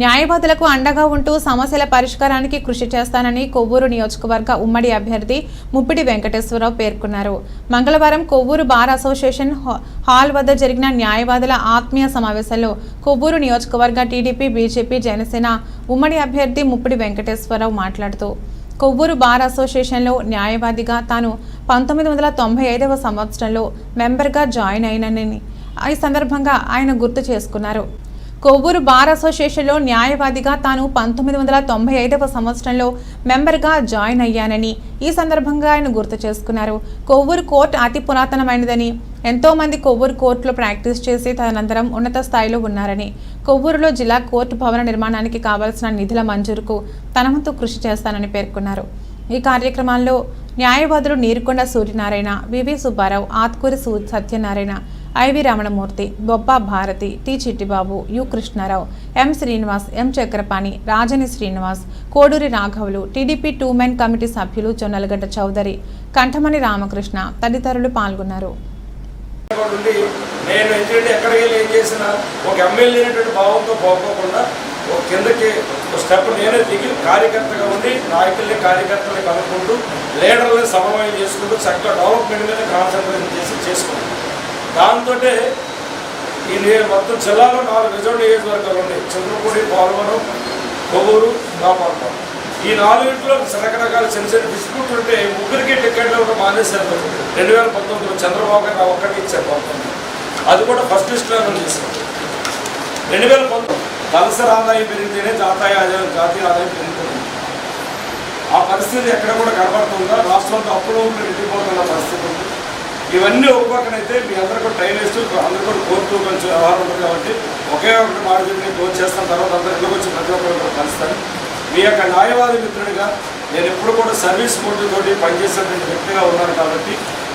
న్యాయవాదులకు అండగా ఉంటూ సమస్యల పరిష్కారానికి కృషి చేస్తానని కొవ్వూరు నియోజకవర్గ ఉమ్మడి అభ్యర్థి ముప్పిడి వెంకటేశ్వరరావు పేర్కొన్నారు. మంగళవారం కొవ్వూరు బార్ అసోసియేషన్ హాల్ వద్ద జరిగిన న్యాయవాదుల ఆత్మీయ సమావేశంలో కొవ్వూరు నియోజకవర్గ టీడీపీ బీజేపీ జనసేన ఉమ్మడి అభ్యర్థి ముప్పిడి వెంకటేశ్వరరావు మాట్లాడుతూ కొవ్వూరు బార్ అసోసియేషన్లో న్యాయవాదిగా తాను పంతొమ్మిది వందల తొంభై ఐదవ సంవత్సరంలో మెంబర్గా జాయిన్ అయినని ఈ సందర్భంగా ఆయన గుర్తు చేసుకున్నారు. కొవ్వూరు బార్ అసోసియేషన్లో న్యాయవాదిగా తాను పంతొమ్మిది వందల తొంభై ఐదవ సంవత్సరంలో మెంబర్గా జాయిన్ అయ్యానని ఈ సందర్భంగా ఆయన గుర్తు చేసుకున్నారు. కొవ్వూరు కోర్టు అతి పురాతనమైనదని ఎంతోమంది కొవ్వూరు కోర్టులో ప్రాక్టీస్ చేసి తదనంతరం ఉన్నత స్థాయిలో ఉన్నారని కొవ్వూరులో జిల్లా కోర్టు భవన నిర్మాణానికి కావాల్సిన నిధుల మంజూరుకు తన వంతు కృషి చేస్తానని పేర్కొన్నారు. ఈ కార్యక్రమాల్లో న్యాయవాదులు నీరుకొండ సూర్యనారాయణ వివి సుబ్బారావు ఆత్కూరి సూ Satyanarayana IV Ramanamurthy Bobba Bharathi T Chittibabu U Krishnarao M Srinivas M Chakrapani Rajani Srinivas Koduri రాఘవులు TDP two men committee సభ్యులు జొన్నలగడ్డ చౌదరి కంఠమణి రామకృష్ణ తదితరులు పాల్గొన్నారు. ఉండి నేను ఏంటంటే ఎక్కడికి వెళ్ళి ఏం చేసినా ఒక ఎమ్మెల్యే అనేటువంటి భావంతో పోకోకుండా ఒక కిందకి ఒక స్టెప్ నేనే దిగి కార్యకర్తగా ఉండి నాయకుల్ని కార్యకర్తల్ని కనుక్కుంటూ లీడర్లని సమన్వయం చేసుకుంటూ చక్కగా డెవలప్మెంట్ మీద కాన్సన్ట్రేషన్ చేసి చేసుకున్నాను. దాంతో ఈ నేను మొత్తం జిల్లాలో నాలుగు రిజర్వ్ నియోజకవర్గాలు ఉన్నాయి. చంద్రపూడి పోలవరం కొవ్వూరు రామాపురం ఈ నాలుగింటిలో రకరకాల చిన్న చిన్న డిస్ప్యూట్లు ఉంటే ముగ్గురికి టికెట్లు కూడా మానేశారు రెండు వేల పంతొమ్మిదిలో చంద్రబాబు గారు నాకు ఒక్కటి ఇచ్చారు పంతొమ్మిది అది కూడా ఫస్ట్ లిస్ట్లో చేశారు. రెండు వేల పంతొమ్మిది తలసరి ఆదాయం పెరిగితేనే జాతీయ ఆదాయం జాతీయ ఆదాయం పెరుగుతుంది. ఆ పరిస్థితి ఎక్కడ కూడా కనబడుతుందా? రాష్ట్రంతో అప్పులు రెట్టిపోతున్న పరిస్థితి ఉంది? ఇవన్నీ ఒక మీ అందరూ కూడా వేస్తూ అందరూ కూడా కోరుతూ కొంచెం వ్యవహారం ఉంటుంది కాబట్టి ఒకే ఒకటి మాట చెప్పి నేను చేస్తాం చేస్తాను తర్వాత అందరికీ వచ్చి ప్రతి ఒక్కరు కూడా కలుస్తాను మీ యొక్క న్యాయవాది మిత్రుడిగా నేను ఎప్పుడు కూడా సర్వీస్ కోర్టుతోటి పనిచేసేటువంటి వ్యక్తిగా ఉన్నాను కాబట్టి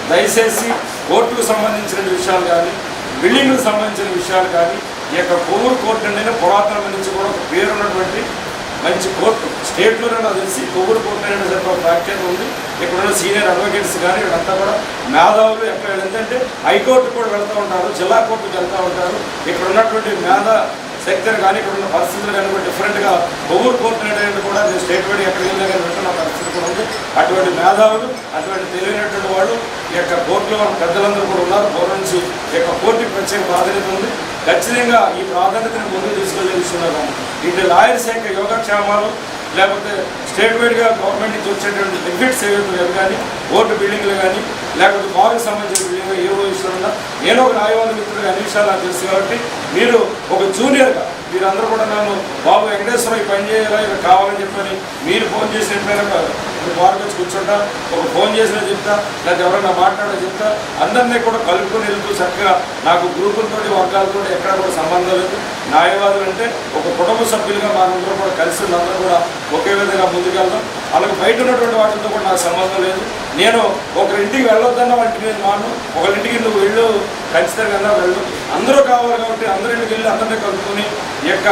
దయచేసి కోర్టుకు సంబంధించిన విషయాలు కానీ బిల్డింగ్కు సంబంధించిన విషయాలు కానీ ఈ యొక్క కోవూరు కోర్టు అనేది పురాతనం నుంచి కూడా ఒక పేరున్నటువంటి మంచి కోర్టు స్టేట్లోనే నాకు తెలిసి కొవ్వూరు కోర్టు అనేది సరే ఒక ప్రాఖ్యాత ఉంది. ఇక్కడున్న సీనియర్ అడ్వకేట్స్ కానీ వీళ్ళంతా కూడా మేధావులు ఎక్కడ ఏంటంటే హైకోర్టు కూడా వెళ్తూ ఉంటారు జిల్లా కోర్టుకు వెళ్తూ ఉంటారు. ఇక్కడ ఉన్నటువంటి మేధా సెక్టర్ కానీ ఇక్కడ ఉన్న పరిస్థితులు కానీ కూడా డిఫరెంట్గా కొవ్వూరు కోర్టు అనేది కూడా నేను స్టేట్ వైడ్ ఎక్కడ వెళ్ళినా కానీ వెళ్తున్న పరిస్థితి కూడా ఉంది. అటువంటి మేధావులు అటువంటి తెలియనటువంటి వాళ్ళు ఈ యొక్క కోర్టులో మన పెద్దలందరూ కూడా ఉన్నారు. పూర్వం నుంచి ఈ యొక్క కోర్టుకి ప్రత్యేక ప్రాధాన్యత ఉంది. ఖచ్చితంగా ఈ ప్రాధాన్యతను ముందుకు తీసుకొని ఇటు లాయర్ యొక్క యోగక్షేమాలు లేకపోతే స్టేట్ వైడ్గా గవర్నమెంట్ నుంచి వచ్చేటువంటి బెనిఫిట్స్ ఏవైతే కానీ ఓటు బిల్డింగ్లు కానీ లేకపోతే బారుకు సంబంధించిన బిల్డింగ్ ఏ విషయంలో నేను ఒక న్యాయవాది మిత్రుడు అన్ని విషయాలు నాకు తెలుసు కాబట్టి మీరు ఒక జూనియర్గా మీరందరూ కూడా నన్ను బాబు వెంకటేశ్వర ఈ పని చేయాలా ఇలా కావాలని చెప్పని మీరు ఫోన్ చేసిన ఇప్పుడు బార్కి వచ్చి కూర్చుంటా ఒక ఫోన్ చేసినా చెప్తా లేకపోతే ఎవరైనా మాట్లాడినా చెప్తా అందరినీ కూడా కలుపుకొని వెళ్తూ చక్కగా నాకు గ్రూపులతో వర్గాలతో ఎక్కడ కూడా సంబంధం లేదు. న్యాయవాదులు అంటే ఒక కుటుంబ సభ్యులుగా మనందరూ కూడా కలిసి అందరూ కూడా ఒకే విధంగా ముందుకెళ్దాం అలాగే బయట ఉన్నటువంటి వాటితో కూడా నాకు సంబంధం లేదు. నేను ఒకరింటికి వెళ్ళొద్దన్న వాటికి నేను మాను. ఒకరింటికి నువ్వు వెళ్ళు ఖచ్చితంగా వెళ్ళు. అందరూ కావాలి కాబట్టి అందరింటికి వెళ్ళి అందరినీ కలుపుకొని ఈ యొక్క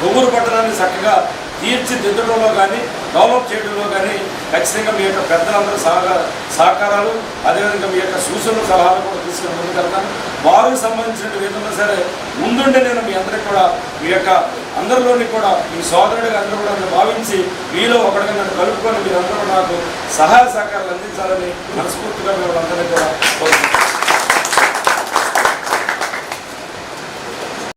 కొవ్వూరు పట్టణాన్ని చక్కగా తీర్చిదిద్దడంలో కానీ డెవలప్ చేయడంలో కానీ ఖచ్చితంగా మీ యొక్క పెద్దలందరూ సహకార సహకారాలు అదేవిధంగా మీ యొక్క సూచనలు సలహాలు కూడా తీసుకుని ముందుకెళ్తాను వారికి సంబంధించిన విధంగా సరే ముందుండి నేను మీ అందరికి కూడా మీ యొక్క అందరిలోని కూడా మీ సోదరుడిగా అందరూ కూడా నన్ను భావించి మీలో ఒకటిగా నన్ను కలుపుకొని మీరందరూ నాకు సహాయ సహకారాలు అందించాలని మనస్ఫూర్తిగా మేము అందరినీ కూడా